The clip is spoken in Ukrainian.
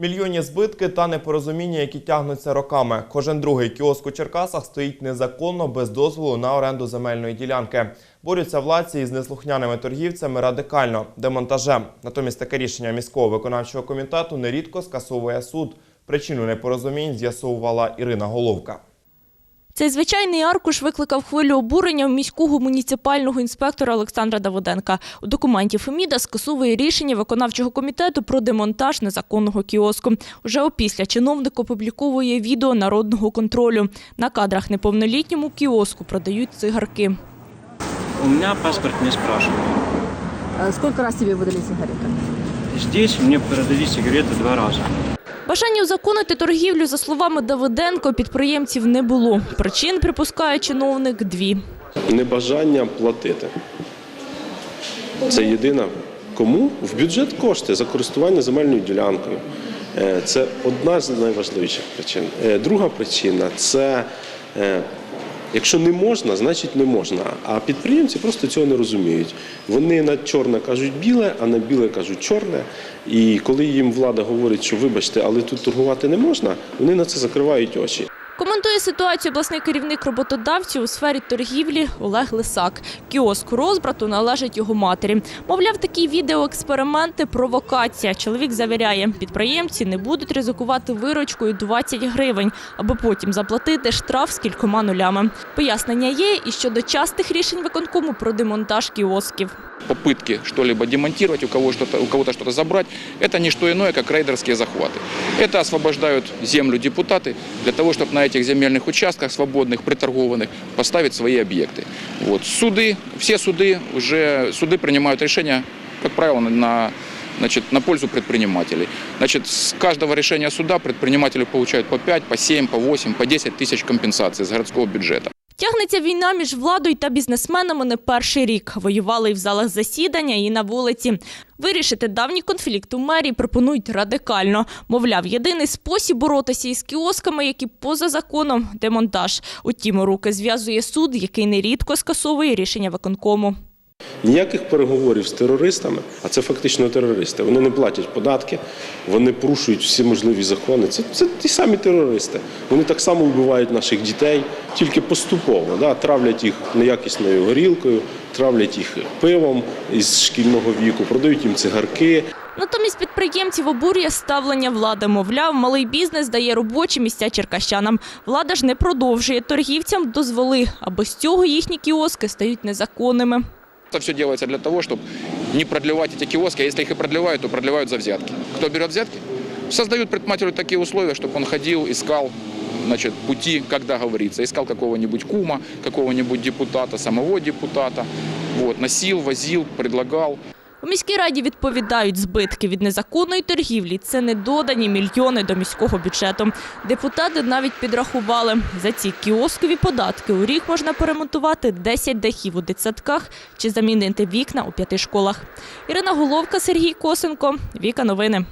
Мільйонні збитки та непорозуміння, які тягнуться роками. Кожен другий кіоск у Черкасах стоїть незаконно без дозволу на оренду земельної ділянки. Борються владці із неслухняними торгівцями радикально демонтажем. Натомість таке рішення міського виконавчого комітету нерідко скасовує суд. Причину непорозумінь з'ясовувала Ірина Головка. Цей звичайний аркуш викликав хвилю обурення в міського муніципального інспектора Олександра Давиденка. У документі Феміда скасовує рішення виконавчого комітету про демонтаж незаконного кіоску. Уже опісля чиновник опубліковує відео народного контролю. На кадрах неповнолітньому кіоску продають цигарки. У меня паспорт не спрашивали. А Сколько раз тебе выдали сигареты? Здесь мне продали сигареты два раза. Бажання узаконити торгівлю, за словами Давиденко, підприємців не було. Причин, припускає чиновник, дві. небажання платити. Це єдина. Кому? В бюджет кошти за користування земельною ділянкою. Е, Це одна з найважливіших причин. Е, Друга причина це е, якщо не можна, значить не можна. А підприємці просто цього не розуміють. Вони на чорне кажуть біле, а на біле кажуть чорне. І коли їм влада говорить, що вибачте, але тут торгувати не можна, вони на це закривають очі. Коментує ситуацію обласний керівник роботодавців у сфері торгівлі Олег Лисак. Кіоск розбрату належить його матері. Мовляв, такі відеоексперименти – провокація. Чоловік завіряє, підприємці не будуть ризикувати виручкою 20 гривень, аби потім заплатити штраф з кількома нулями. Пояснення є і щодо частих рішень виконкому про демонтаж кіосків. попытки что-либо демонтировать, у, кого что-то, у кого-то что-то забрать, это не что иное, как рейдерские захваты. Это освобождают землю депутаты для того, чтобы на этих земельных участках свободных, приторгованных, поставить свои объекты. Вот. Суды, все суды уже, суды принимают решения, как правило, на, значит, на пользу предпринимателей. Значит, с каждого решения суда предприниматели получают по 5, по 7, по 8, по 10 тысяч компенсаций с городского бюджета. Тягнеться війна між владою та бізнесменами не перший рік. Воювали і в залах засідання, і на вулиці. Вирішити давній конфлікт у мерії пропонують радикально. Мовляв, єдиний спосіб боротися із кіосками, які поза законом – демонтаж. Утім, руки зв'язує суд, який нерідко скасовує рішення виконкому. Ніяких переговорів з терористами, а це фактично терористи. Вони не платять податки, вони порушують всі можливі закони. Це, це ті самі терористи. Вони так само вбивають наших дітей, тільки поступово. Да? Травлять їх неякісною горілкою, травлять їх пивом із шкільного віку, продають їм цигарки. Натомість підприємців обурює ставлення влади. Мовляв, малий бізнес дає робочі місця черкащанам. Влада ж не продовжує торгівцям дозволи, а без цього їхні кіоски стають незаконними. Это все делается для того, чтобы не продлевать эти киоски, а если их и продлевают, то продлевают за взятки. Кто берет взятки? Создают предпринимателю такие условия, чтобы он ходил, искал значит, пути, как договориться. Искал какого-нибудь кума, какого-нибудь депутата, самого депутата. Вот, носил, возил, предлагал. У міській раді відповідають, збитки від незаконної торгівлі – це недодані мільйони до міського бюджету. Депутати навіть підрахували, за ці кіоскові податки у рік можна перемонтувати 10 дахів у дитсадках чи замінити вікна у п'яти школах. Ірина Головка, Сергій Косенко, Віка Новини.